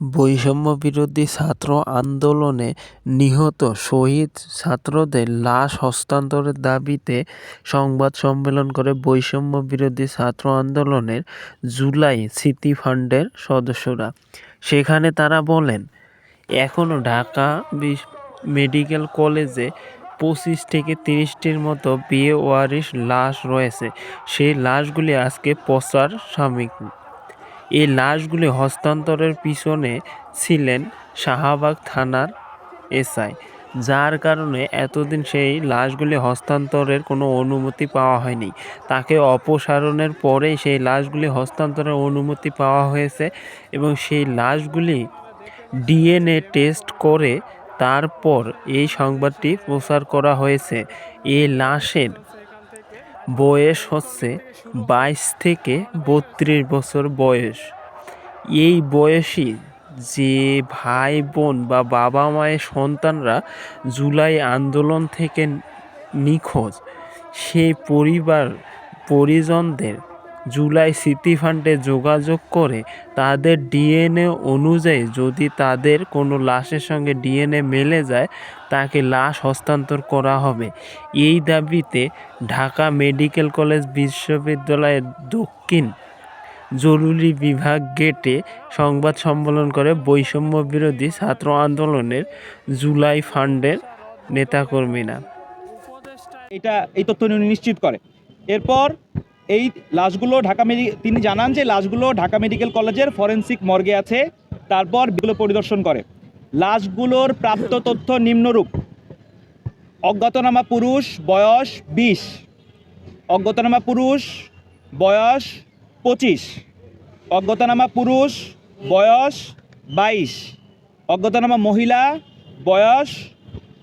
বৈষম্য বিরোধী ছাত্র আন্দোলনে নিহত শহীদ ছাত্রদের লাশ হস্তান্তরের দাবিতে সংবাদ সম্মেলন করে বৈষম্য বিরোধী ছাত্র আন্দোলনের জুলাই স্মৃতি ফান্ডের সদস্যরা। সেখানে তারা বলেন এখনও ঢাকা মেডিকেল কলেজে পঁচিশ থেকে তিরিশটির মতো বেওয়ারিশ লাশ রয়েছে। সেই লাশগুলি আজকে পচার সামিল এই লাশগুলি হস্তান্তরের পিছনে ছিলেন শাহবাগ থানার এসআই। যার কারণে এতদিন সেই লাশগুলি হস্তান্তরের কোনো অনুমতি পাওয়া হয়নি। তাকে অপসারণের পরেই সেই লাশগুলি হস্তান্তরের অনুমতি পাওয়া হয়েছে এবং সেই লাশগুলি ডিএনএ টেস্ট করে তারপর এই সংবাদটি প্রচার করা হয়েছে। এই লাশের বয়স হচ্ছে বাইশ থেকে বত্রিশ বছর বয়স। এই বয়সী যে ভাই বোন বা বাবা মায়ের সন্তানরা জুলাই আন্দোলন থেকে নিখোঁজ সেই পরিবার পরিজনদের জুলাই স্মৃতি ফান্ডে যোগাযোগ করে তাদের ডিএনএ অনুযায়ী যদি তাদের কোনো লাশের সঙ্গে ডিএনএ মেলে যায়, তাকে লাশ হস্তান্তর করা হবে। এই দাবিতে ঢাকা মেডিকেল কলেজ বিশ্ববিদ্যালয়ের দক্ষিণ জরুরি বিভাগ গেটে সংবাদ সম্মেলন করে বৈষম্য বিরোধী ছাত্র আন্দোলনের জুলাই ফান্ডের নেতাকর্মীরা। এটা এই তথ্য নিশ্চিত করে। এরপর এই লাশগুলো ঢাকা মেডি, তিনি জানান যে লাশগুলো ঢাকা মেডিকেল কলেজের ফরেন্সিক মর্গে আছে, তারপর বিগুলো পরিদর্শন করে। লাশগুলোর প্রাপ্ত তথ্য নিম্নরূপ। অজ্ঞাতনামা পুরুষ, বয়স বিশ। অজ্ঞাতনামা পুরুষ, বয়স পঁচিশ। অজ্ঞাতনামা পুরুষ, বয়স বাইশ। অজ্ঞাতনামা মহিলা, বয়স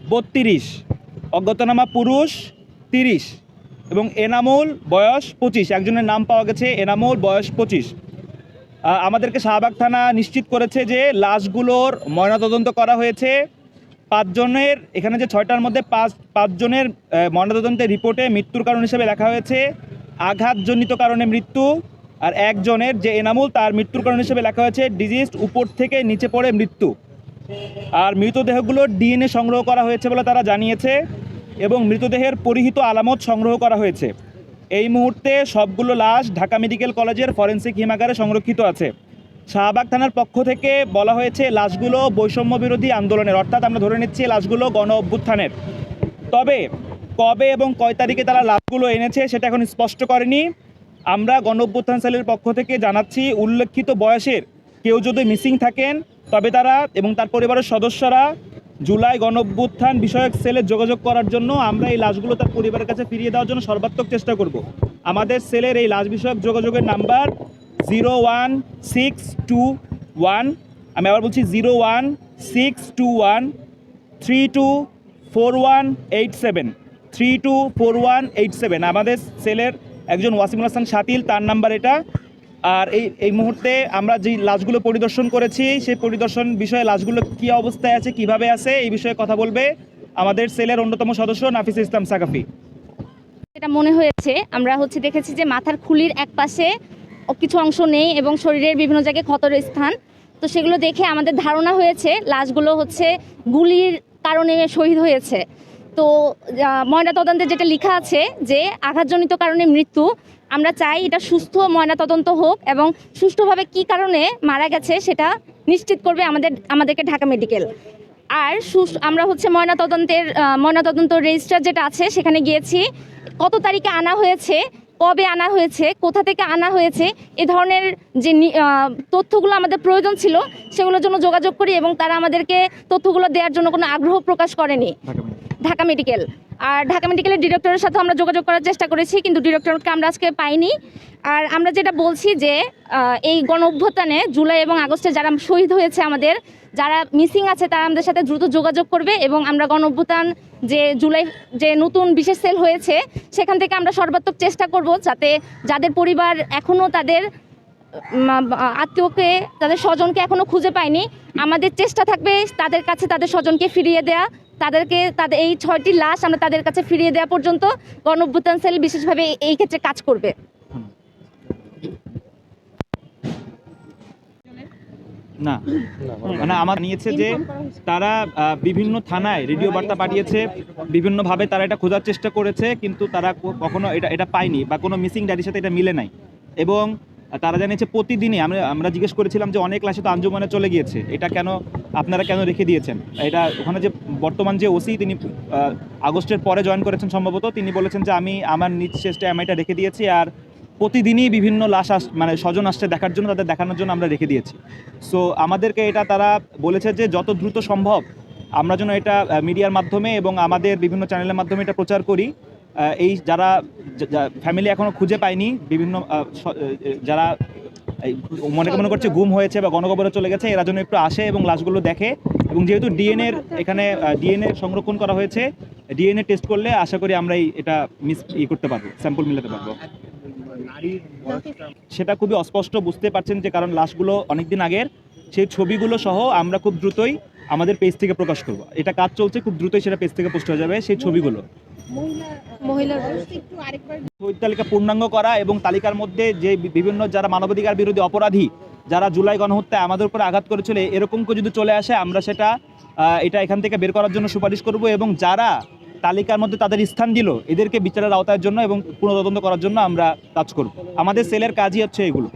বত্রিশ। অজ্ঞাতনামা পুরুষ তিরিশ। এবং এনামুল বয়স পঁচিশ। একজনের নাম পাওয়া গেছে এনামুল বয়স পঁচিশ। আমাদেরকে শাহবাগ থানা নিশ্চিত করেছে যে লাশগুলোর ময়নাতদন্ত করা হয়েছে। পাঁচজনের, এখানে যে ছয়টার মধ্যে পাঁচ, পাঁচজনের ময়নাতদন্তের রিপোর্টে মৃত্যুর কারণ হিসেবে লেখা হয়েছে আঘাতজনিত কারণে মৃত্যু। আর একজনের, যে এনামুল, তার মৃত্যুর কারণ হিসেবে লেখা হয়েছে ডিজিজ উপর থেকে নিচে পড়ে মৃত্যু। আর মৃতদেহগুলোর ডিএনএ সংগ্রহ করা হয়েছে বলে তারা জানিয়েছে। এবং মৃতদেহের পরিহিত আলামত সংগ্রহ করা হয়েছে। এই মুহূর্তে সবগুলো লাশ ঢাকা মেডিকেল কলেজের ফরেন্সিক হিমাগারে সংরক্ষিত আছে। শাহবাগ থানার পক্ষ থেকে বলা হয়েছে, লাশগুলো বৈষম্য বিরোধী আন্দোলনের, অর্থাৎ আমরা ধরে নিচ্ছি লাশগুলো গণ অভ্যুত্থানের। তবে কবে এবং কয় তারিখে তারা লাশগুলো এনেছে সেটা এখন স্পষ্ট করেনি। আমরা গণ অভ্যুত্থান সেলের পক্ষ থেকে জানাচ্ছি, উল্লেখিত বয়সের কেউ যদি মিসিং থাকেন, তবে তারা এবং তার পরিবারের সদস্যরা জুলাই গণ অভ্যুত্থান বিষয়ক সেলে যোগাযোগ করার জন্য আমরা এই লাশগুলো তার পরিবারের কাছে ফিরিয়ে দেওয়ার জন্য সর্বাত্মক চেষ্টা করব। আমাদের সেলের এই লাশ বিষয়ক যোগাযোগের number zero one six two one, আমি আবার বলছি zero one six two one three two four one eight seven, three two four one eight seven. আমাদের সেলের একজন ওয়াসিমুল হাসান শাতিল, তার নাম্বার এটা। আর এই এই মুহূর্তে আমরা যে লাশগুলো পরিদর্শন করেছি সেই পরিদর্শন বিষয়ে লাশগুলো কী অবস্থায় আছে কীভাবে আছে এই বিষয়ে কথা বলবে আমাদের সেলের অন্যতম সদস্য নাফিস ইসলাম সাকাফি। যেটা মনে হয়েছে আমরা হচ্ছে দেখেছি যে মাথার খুলির এক পাশে কিছু অংশ নেই এবং শরীরের বিভিন্ন জায়গায় ক্ষতর স্থান। তো সেগুলো দেখে আমাদের ধারণা হয়েছে লাশগুলো হচ্ছে গুলির কারণে শহীদ হয়েছে। তো আহ, ময়নাতদন্তে যেটা লেখা আছে যে আঘাতজনিত কারণে মৃত্যু আমরা চাই এটা সুস্থ ময়নাতদন্ত হোক এবং সুষ্ঠুভাবে কি কারণে মারা গেছে সেটা নিশ্চিত করবে আমাদের আমাদেরকে ঢাকা মেডিকেল। আর আমরা হচ্ছে ময়নাতদন্তের ময়নাতদন্ত রেজিস্টার যেটা আছে সেখানে গিয়েছি। কত তারিখে আনা হয়েছে কবে আনা হয়েছে কোথা থেকে আনা হয়েছে এ ধরনের যে তথ্যগুলো আমাদের প্রয়োজন ছিল সেগুলোর জন্য যোগাযোগ করি এবং তারা আমাদেরকে তথ্যগুলো দেওয়ার জন্য কোনো আগ্রহ প্রকাশ করেনি। ঢাকা মেডিকেল। আর ঢাকা মেডিকেলের ডিরেক্টরের সাথে আমরা যোগাযোগ করার চেষ্টা করেছি, কিন্তু ডিরেক্টরকে আমরা আজকে পাইনি। আর আমরা যেটা বলছি যে এই গণ অভ্যুত্থানে জুলাই এবং আগস্টে যারা শহীদ হয়েছে আমাদের, যারা মিসিং আছে, তারা আমাদের সাথে দ্রুত যোগাযোগ করবে এবং আমরা গণ অভ্যুত্থান যে জুলাই, যে নতুন বিশেষ সেল হয়েছে, সেখান থেকে আমরা সর্বাত্মক চেষ্টা করব যাতে যাদের পরিবার এখনও তাদের আত্মীয়কে, তাদের স্বজনকে এখনও খুঁজে পায়নি, আমাদের চেষ্টা থাকবে তাদের কাছে তাদের স্বজনকে ফিরিয়ে দেয়া। তাদেরকে তাদের এই ছয়টি লাশ আমরা তাদের কাছে ফিরিয়ে দেওয়া পর্যন্ত গণ অভ্যুত্থান সেল বিশেষভাবে এই ক্ষেত্রে কাজ করবে। না। মানে আমার নিয়েছে যে তারা বিভিন্ন থানায় রেডিও বার্তা পাঠিয়েছে বিভিন্নভাবে তারা এটা খোঁজার চেষ্টা করেছে কিন্তু তারা কখনো এটা এটা পায়নি বা কোনো মিসিং ডায়েরির সাথে এটা মিলে নাই। এবং তারা জানিয়েছে প্রতিদিনই আমরা আমরা জিজ্ঞেস করেছিলাম যে অনেক লাশে তো আঞ্জুমানে চলে গিয়েছে এটা কেন আপনারা কেন রেখে দিয়েছেন? এটা ওখানে যে বর্তমান যে ওসি তিনি আগস্টের পরে জয়েন করেছেন সম্ভবত তিনি বলেছেন যে আমি আমার নিজ চেষ্টা এমআইটা রেখে দিয়েছি আর প্রতিদিনই বিভিন্ন লাশ আস মানে স্বজন আসছে দেখার জন্য তাদের দেখানোর জন্য আমরা রেখে দিয়েছি। সো আমাদেরকে এটা তারা বলেছে যে যত দ্রুত সম্ভব আমরা যেন এটা মিডিয়ার মাধ্যমে এবং আমাদের বিভিন্ন চ্যানেলের মাধ্যমে এটা প্রচার করি। এই যারা ফ্যামিলি এখনও খুঁজে পায়নি বিভিন্ন যারা মনে মনে করছে গুম হয়েছে বা গণকবরে চলে গেছে এরা যেন একটু আসে এবং লাশগুলো দেখে। এবং যেহেতু ডিএনএর এখানে ডিএনএ সংরক্ষণ করা হয়েছে ডিএনএ টেস্ট করলে আশা করি আমরা এটা মিস ই করতে পারব স্যাম্পল মিলাতে পারব। সেটা খুবই অস্পষ্ট, বুঝতে পারছেন যে কারণ লাশগুলো অনেকদিন আগের, সেই ছবিগুলো সহ আমরা খুব দ্রুতই আমাদের পেজ থেকে প্রকাশ করব। এটা কাজ চলছে, খুব দ্রুতই সেটা পেজ থেকে পোস্ট হয়ে যাবে, সেই ছবিগুলো। তালিকা পূর্ণাঙ্গ করা এবং তালিকার মধ্যে যে বিভিন্ন যারা মানবাধিকার বিরোধী অপরাধী যারা জুলাই গণহত্যায় আমাদের উপরে আঘাত করেছিল, এরকম কেউ যদি চলে আসে, আমরা সেটা এটা এখান থেকে বের করার জন্য সুপারিশ করব এবং যারা তালিকার মধ্যে তাদের স্থান দিল, এদেরকে বিচারের আওতার জন্য এবং পুনঃতদন্ত করার জন্য আমরা কাজ করব। আমাদের সেলের কাজই হচ্ছে এগুলো।